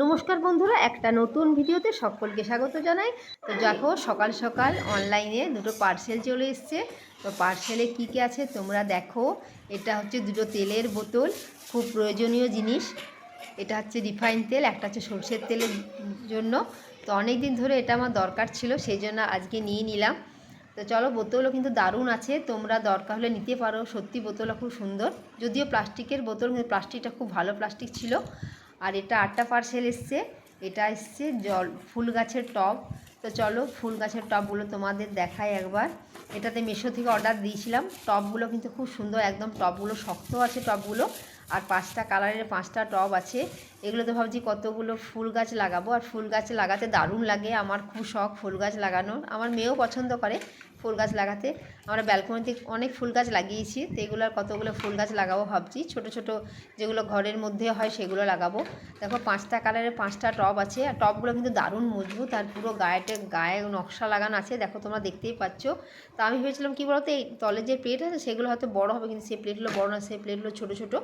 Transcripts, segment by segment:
নমস্কার বন্ধুরা, একটা নতুন ভিডিওতে সকলকে স্বাগত জানাই। তো দেখো, সকাল সকাল অনলাইনে দুটো পার্সেল চলে এসছে। তো পার্সেলে কী কী আছে তোমরা দেখো। এটা হচ্ছে দুটো তেলের বোতল, খুব প্রয়োজনীয় জিনিস। এটা হচ্ছে রিফাইন তেল, একটা হচ্ছে সর্ষের তেলের জন্য। তো অনেক দিন ধরে এটা আমার দরকার ছিল, সেই জন্য আজকে নিয়ে নিলাম। তো চলো, বোতলও কিন্তু দারুণ আছে। তোমরা দরকার হলে নিতে পারো। সত্যি বোতলও খুব সুন্দর। যদিও প্লাস্টিকের বোতল, কিন্তু প্লাস্টিকটা খুব ভালো প্লাস্টিক ছিল। আর এটা আটটা পার্সেল এসছে। এটা এসছে জল, ফুল গাছের টব। তো চলো ফুল গাছের টবগুলো তোমাদের দেখাই একবার। এটাতে মেশো থেকে অর্ডার দিয়েছিলাম। টবগুলো কিন্তু খুব সুন্দর, একদম টবগুলো শক্ত আছে টবগুলো। আর পাঁচটা কালারের পাঁচটা টব আছে। এগুলোতে ভাবছি কতগুলো ফুল গাছ লাগাবো। আর ফুল গাছ লাগাতে দারুণ লাগে। আমার খুব শখ ফুল গাছ লাগানোর। আমার মেয়েও পছন্দ করে ফুল গাছ লাগাতে। আমরা ব্যালকনিতে অনেক ফুল গাছ লাগিয়েছি। তো এগুলো আর কতগুলো ফুল গাছ লাগাবো ভাবছি। ছোট ছোট যেগুলো ঘরের মধ্যে হয় সেগুলো লাগাবো। দেখো পাঁচটা কালারের পাঁচটা টব আছে। আর টবগুলো কিন্তু দারুণ মজবুত। আর পুরো গায়েতে গায়ে নকশা লাগানো আছে। দেখো তোমরা দেখতেই পাচ্ছ। তো আমি ভেবেছিলাম কী বলতো, এই তলের যে প্লেট আছে সেগুলো হয়তো বড় হবে, কিন্তু সেই প্লেটগুলো বড় না সেই প্লেটগুলো ছোটো ছোটো।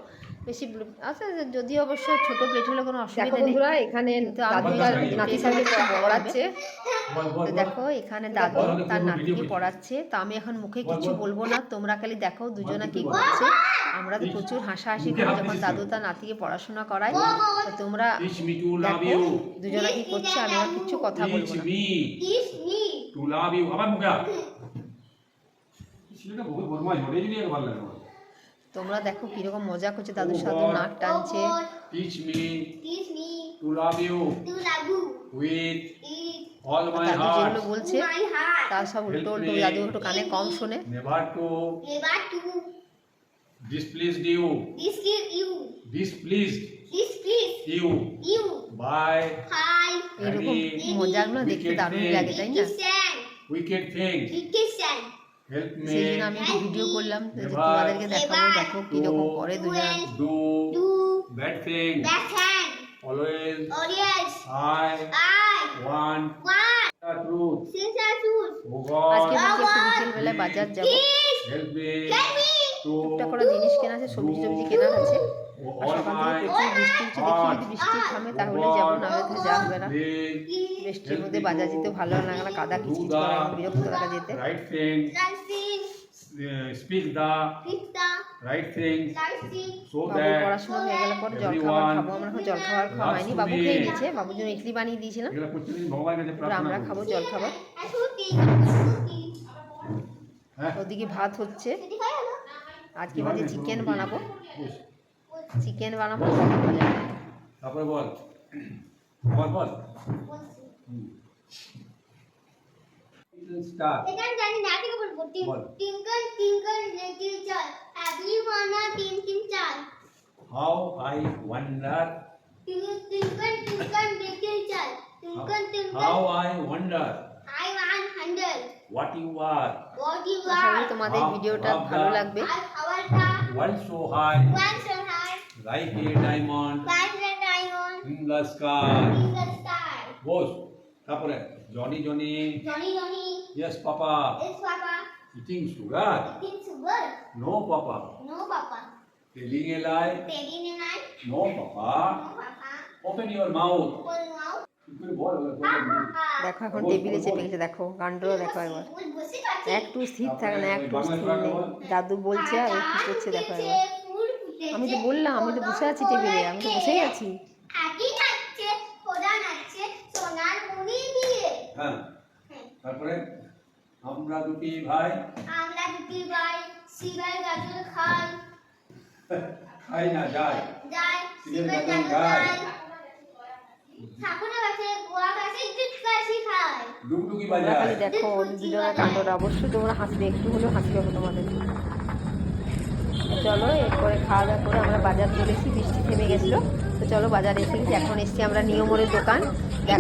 বেশি আচ্ছা যদি অবশ্য ছোটো প্লেট হলে কোনো অসুবিধা নেই। বন্ধুরা এখানে নাতি পড়াচ্ছে। তো দেখো এখানে দাদু তার নাতিকে পড়াচ্ছে। তো আমি এখন মুখে কিছু বলব না। তোমরা খালি দেখো দুজনা কি করছে। আমরা তো প্রচুর হাসাহাসি করি যখন দাদু তার নাতিকে পড়াশোনা করায়। তো তোমরা দেখো দুজনা কি করছে। আমি আর কিছু কথা বলব Teach না. আবার মুখে। তোমরা দেখো কীরকম মজা করছে। দাদুর সাথে নাক টানছে। Teach me teach me to love you to love you. with all my দাদু যেগুলো heart. বলছে my heart. তার সব উল্টো উল্টো দাদু একটু কানে কম শোনে Never to Never to displease you. deceive you. Displeased Displease you you. by Hi. এরকম মজাগুলো দেখতে দারুণ লাগে তাই না Listen. wicked things. Listen. Help me সেই জন্য আমি একটু ভিডিও করলাম যে তোমাদেরকে দেখাবো দেখো কীরকম করে দুজন do Do bad things. that hand. Always Audience. I I want want the truth. sincere truth. Oh আজকে God, একটু বিকেল বেলায় বাজার যাব Please help me let me. to করে জিনিস কেনা আছে সবজি টবজি কেনার আছে আর all সকাল থেকে প্রচুর বৃষ্টি হচ্ছে দেখি যদি বৃষ্টি থামে তাহলে যাব না হলে তো যাওয়া হবে না বৃষ্টির মধ্যে বাজার যেতে ভালো লাগে না কাদা কিচকিচ করে বিরক্ত লাগা যেতে the right thing. Dancing. Right things so that পড়াশোনা হয়ে গেলে পর জল খাবার খাব। আমরা এখন জল খাবার খাওয়া হয়নি বাবু খেয়ে নিয়েছে বাবুর জন্য ইডলি বানিয়ে দিয়েছিলাম। এগুলো প্রত্যেকদিন ভগবানের কাছে প্রার্থনা আমরা খাব জল খাবার. হ্যাঁ। ওদিকে ভাত হচ্ছে। Fruity খাই হলো? আজকে ভাবছি চিকেন বানাবো। চিকেন বানাবো তারপরে বল। বল। স্টার এখানে জানি না বল। Twinkle twinkle little star happy wanna team team star how I wonder twinkle twinkle little star twinkle twinkle how I wonder I one hundred what you are what you আশা করি আর তোমাদের ভিডিওটা ভালো লাগবে আর খাবার কা world so high one so high like a diamond one the diamond in the sky in the sky বস তারপরে Johnny Johnny Johnny Johnny yes papa yes papa sugar eating sugar no papa no papa telling a lie taking a night no papa no papa open your mouth বল নাও বল বল দেখো এখন টেবিলে চেপে গেছে দেখো কাণ্ডও দেখো একবার একটু স্থির থাকে না একটু স্থির নেই। দাদু বলছে আর ও কি করছে দেখো একবার আমি তো বললাম আমি তো বসে আছি টেবিলে আমি তো বসেই আছি। দিয়ে। হ্যাঁ। তারপরে? আমরা দুটি ভাই। আমরা দুটি ভাই শিবের গাজর খাই। খাই না যাই। যাই শিবের শিবের গাজর খাই। ঠাকুরের কাছে গোয়া কাছে দুধ খায় খাই। ডুগডুগি বাজায়। দেখো দুজনের কাণ্ডটা অবশ্যই তোমরা হাসবে একটু হলেও হাসি হবে তোমাদের। চলো, এরপরে খাওয়া দাওয়া করে আমরা বাজার চলেছি, বৃষ্টি থেমে গেছিল। তো চলো বাজারে এসে গেছি এখন এসছি আমরা নিয়মরের দোকান।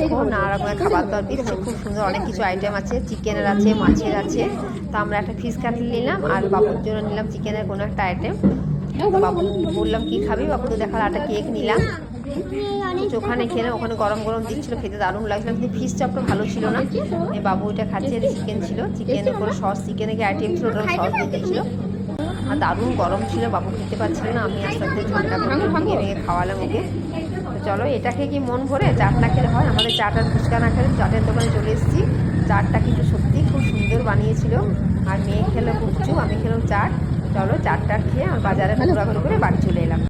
দেখো, নানা রকমের খাবার দাবার দিচ্ছে খুব সুন্দর অনেক কিছু আইটেম আছে চিকেনের আছে, মাছের আছে। তো আমরা একটা ফিস কাটলি নিলাম আর বাবুর জন্য নিলাম চিকেনের কোনো একটা আইটেম বাবু বললাম, কি খাবি? বাবু তো দেখার একটা কেক নিলাম। ওখানে খেলাম, ওখানে গরম গরম দিচ্ছিল, খেতে দারুণ লাগছিল। কিন্তু ফিশ চপটা ভালো ছিল না। বাবু ওইটা খাচ্ছে চিকেন ছিল। চিকেনের কোনো সস চিকেনের কি আইটেম ছিল? ওটা সস দিয়ে দিয়েছিল। আর দারুণ গরম ছিল, বাবু খেতে পারছিল না, আমি আস্তে আস্তে ঠান্ডা করে খাওয়ালাম ওকে। চলো এটাকে কি মন ভরে চাট না খেলে হয়? আমাদের চাট আর ফুচকা না খেলে চাটের দোকানে চলে এসেছি। চাটটা কিন্তু সত্যি খুব সুন্দর বানিয়েছিল। আর মেয়ে খেলো কুচু, আমি খেলাম চাট। চলো, চাটটা খেয়ে আমার বাজারে ঘোরাঘুরি করে বাড়ি চলে এলাম।